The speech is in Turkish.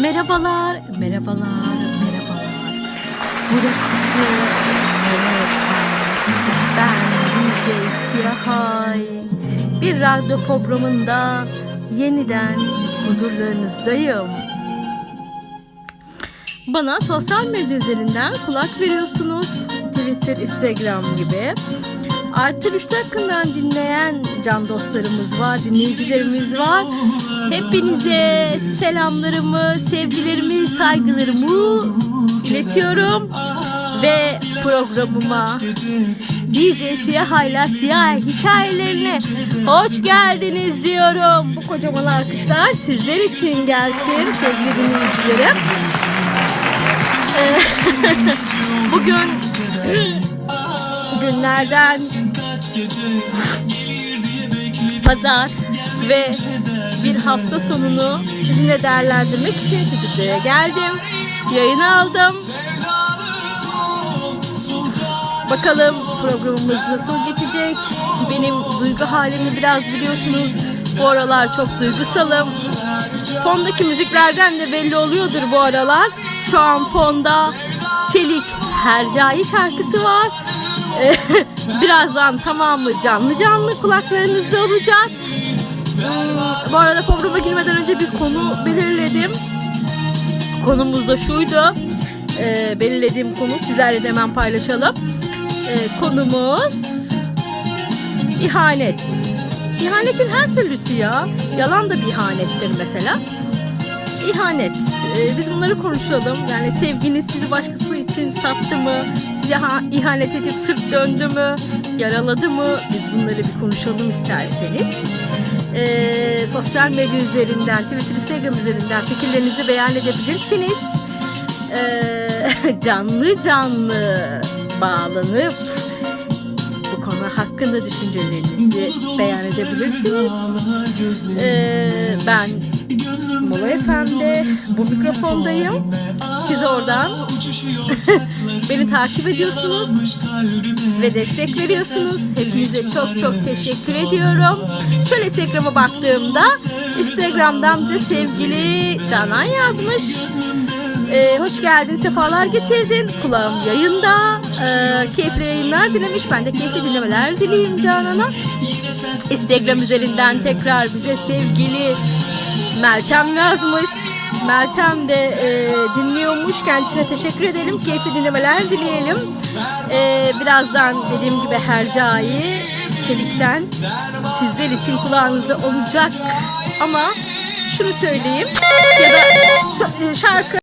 Merhabalar, merhabalar, merhabalar. Burası. Ben DJ Siyahay. Bir radyo programında yeniden huzurlarınızdayım. Bana sosyal medya üzerinden kulak veriyorsunuz. Twitter, Instagram gibi. Artı Rüştü hakkından dinleyen can dostlarımız var, dinleyicilerimiz var. Hepinize selamlarımı, sevgilerimi, saygılarımı iletiyorum. Ve programıma DJ Siyahayla Siyah hikayelerine hoş geldiniz diyorum. Bu kocaman alkışlar sizler için gelsin sevgili dinleyicilerim. Ee, Bugün günlerden pazar ve bir hafta sonunu sizinle değerlendirmek için stüdyoya geldim. Yayın aldım. Bakalım programımız nasıl geçecek? Benim duygu halimi biraz biliyorsunuz. Bu aralar çok duygusalım. Fondaki müziklerden de belli oluyordur bu aralar. Şu an fonda Çelik Hercai şarkısı var. Birazdan tamamı canlı canlı kulaklarınızda olacak. Bu arada programa girmeden önce bir konu belirledim. Konumuz da şuydu. Ee, belirlediğim konu sizlerle de hemen paylaşalım. Ee, konumuz ihanet. İhanetin her türlüsü ya. Yalan da bir ihanettir mesela. İhanet. Ee, biz bunları konuşalım. Yani sevginiz sizi başkası için sattı mı? Size ha- ihanet edip sırt döndü mü? Yaraladı mı? Biz bunları bir konuşalım isterseniz. Ee, sosyal medya üzerinden, Twitter, Instagram üzerinden fikirlerinizi beyan edebilirsiniz. Ee, canlı canlı bağlanıp bu konu hakkında düşüncelerinizi beyan edebilirsiniz. Ee, ben Mola FM'de bu mikrofondayım. Siz oradan beni takip ediyorsunuz ve destek veriyorsunuz. Hepinize çok çok teşekkür ediyorum. Şöyle Instagram'a baktığımda Instagram'dan bize sevgili Canan yazmış. Ee, hoş geldin, sefalar getirdin. Kulağım yayında. Ee, keyifli yayınlar dilemiş. Ben de keyifli dinlemeler dileyim Canan'a. Instagram üzerinden tekrar bize sevgili Meltem yazmış. Meltem de e, dinliyormuş. Kendisine teşekkür edelim. Keyifli dinlemeler dileyelim. E, birazdan dediğim gibi Hercai Çelik'ten sizler için kulağınızda olacak. Ama şunu söyleyeyim ya da